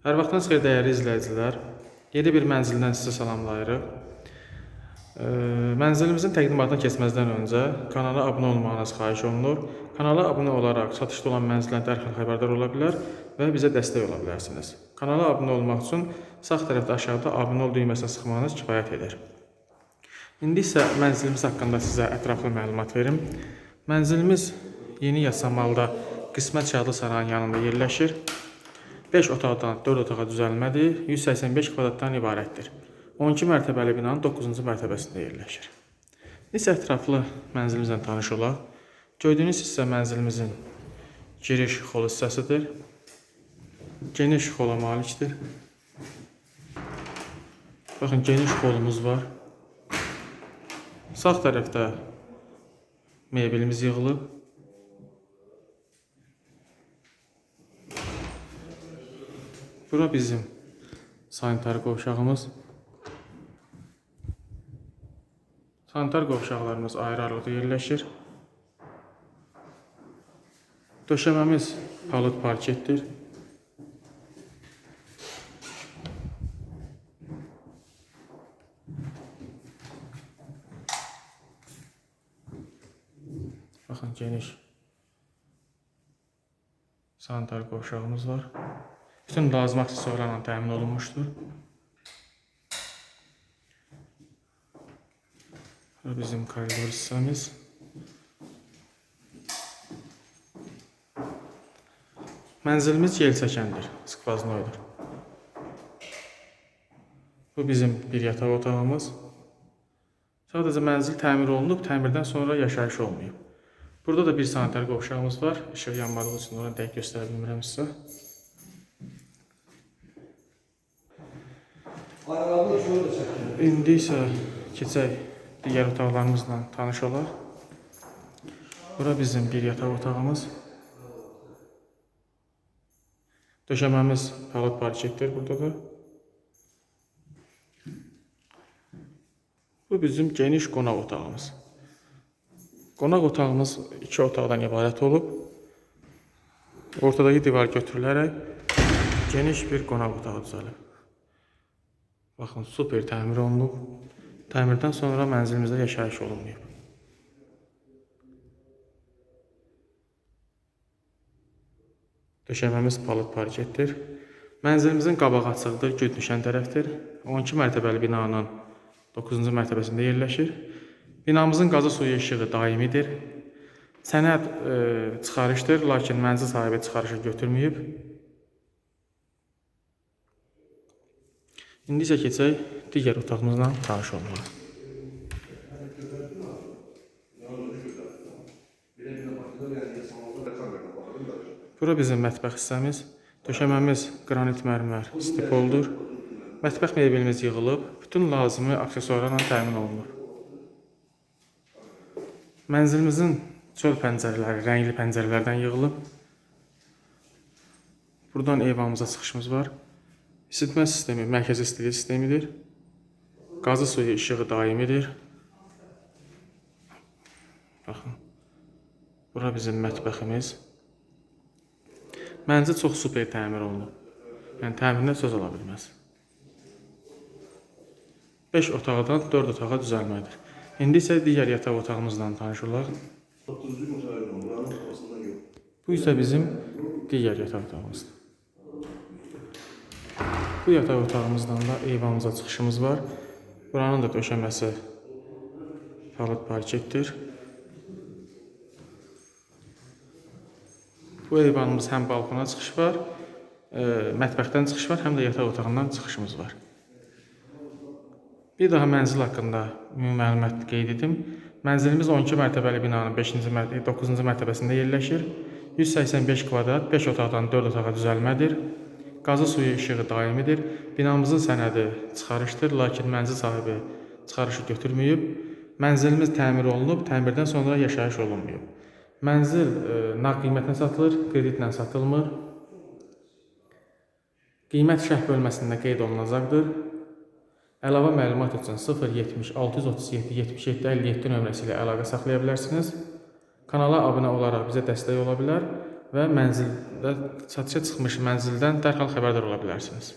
Hər vaxtınız xeyir dəyərli izləyicilər. Yeni bir mənzildən sizə salamlayırıq. Mənzilimizin təqdimatına keçməzdən öncə kanala abunə olmağınız xahiş olunur. Kanala abunə olaraq satışda olan mənzildən dərhal xəbərdar ola bilər və bizə dəstək ola bilərsiniz. Kanala abunə olmaq üçün sağ tərəfdə aşağıda abunə ol düyməsinə sıxmanız kifayət edir. İndi isə mənzilimiz haqqında sizə ətraflı məlumat verim. Mənzilimiz Yeni Yasamalda Qismət Şadlı sarayın yanında yerləşir. 5 otaqdan 4 otağa düzəlmədir, 185 kvadratdan ibarətdir. 12 mərtəbəli binanın 9-cu mərtəbəsində yerləşir. İndi ətraflı mənzilimizlə tanış olaq. Gördüyünüz hissə mənzilimizin giriş xol hissəsidir. Geniş xola malikdir. Baxın, geniş xolumuz var. Sağ tərəfdə mebelimiz yığılıb. Bura bizim sanitar qovşağımız. Sanitar qovşaqlarımız ayrı-ayrılıqda yerləşir. Döşəməmiz palıd parketdir. Baxın geniş sanitar qovşağımız var. Bütün lazım aksesuarlarla təmin olunmuşdur. Bu bizim koridor hissəmiz. Mənzilimiz yelçəkəndir, skvaznoydur. Bu bizim bir yataq otağımız. Sadəcə mənzil təmir olunub, təmirdən sonra yaşayış olmayıb. Burada da bir sanitar qovşağımız var. İşıq yanmadığı üçün onu dəqiq göstərə bilmirəm sizə. İndi isə keçək digər otaqlarımızla tanış olaq. Bura bizim bir yataq otağımız. Döşəməmiz palıd parketdir burada da. Bu bizim geniş qonaq otağımız. Qonaq otağımız iki otaqdan ibarət olub. Ortadakı divar götürülərək geniş bir qonaq otağı düzəlib. Baxın, super təmir olunub. Təmirdən sonra mənzilimizdə yaşayış olunmayıb. Döşəməmiz palıd parketdir. Mənzilimizin qabağı açıqdır, gün düşən tərəfdir. 12 mərtəbəli binanın 9-cu mərtəbəsində yerləşir. Binamızın qazı suyu işığı daimidir. Sənəd e, çıxarışdır, lakin mənzil sahibi çıxarışı götürməyib. İndi isə keçək digər otağımızla tanış olmağa. Bura bizim mətbəx hissəmiz. Döşəməmiz qranit mərmər, stipoldur. Mətbəx mebelimiz yığılıb, bütün lazımi aksesuarlarla təmin olunur. Mənzilimizin çöl pəncərələri rəngli pəncərələrdən yığılıb. Buradan eyvanımıza çıxışımız var. İsitmə sistemi mərkəzi istilik sistemidir. Qazı suyu işığı daimidir. Baxın. Bura bizim mətbəximiz. Mənzil çox super təmir olunub. Yəni təmirinə söz ola bilməz. 5 otaqdan 4 otağa düzəlmədir. İndi isə digər yataq otağımızla tanış olaq. 30 müsait olun. Buranın kafasından yok. Bu isə bizim digər yataq otağımızdır. Bu yataq otağımızdan da eyvanımıza çıxışımız var. Buranın da döşəməsi palıd parketdir. Bu eyvanımız həm balkona çıxış var, e, mətbəxdən çıxış var, həm də yataq otağından çıxışımız var. Bir daha mənzil haqqında ümumi məlumat qeyd edim. Mənzilimiz 12 mərtəbəli binanın 5-ci mərtəbə 9-cu mərtəbəsində yerləşir. 185 kvadrat, 5 otaqdan 4 otağa düzəlmədir. Qazı suyu işığı daimidir. Binamızın sənədi çıxarışdır, lakin mənzil sahibi çıxarışı götürməyib. Mənzilimiz təmir olunub, təmirdən sonra yaşayış olunmayıb. Mənzil e, nağd qiymətlə satılır, kreditlə satılmır. Qiymət şərh bölməsində qeyd olunacaqdır. Əlavə məlumat üçün 070 637 77 57 nömrəsi ilə əlaqə saxlaya bilərsiniz. Kanala abunə olaraq bizə dəstək ola bilər. Və mənzildə satışa çıxmış mənzildən dərhal xəbərdar ola bilərsiniz.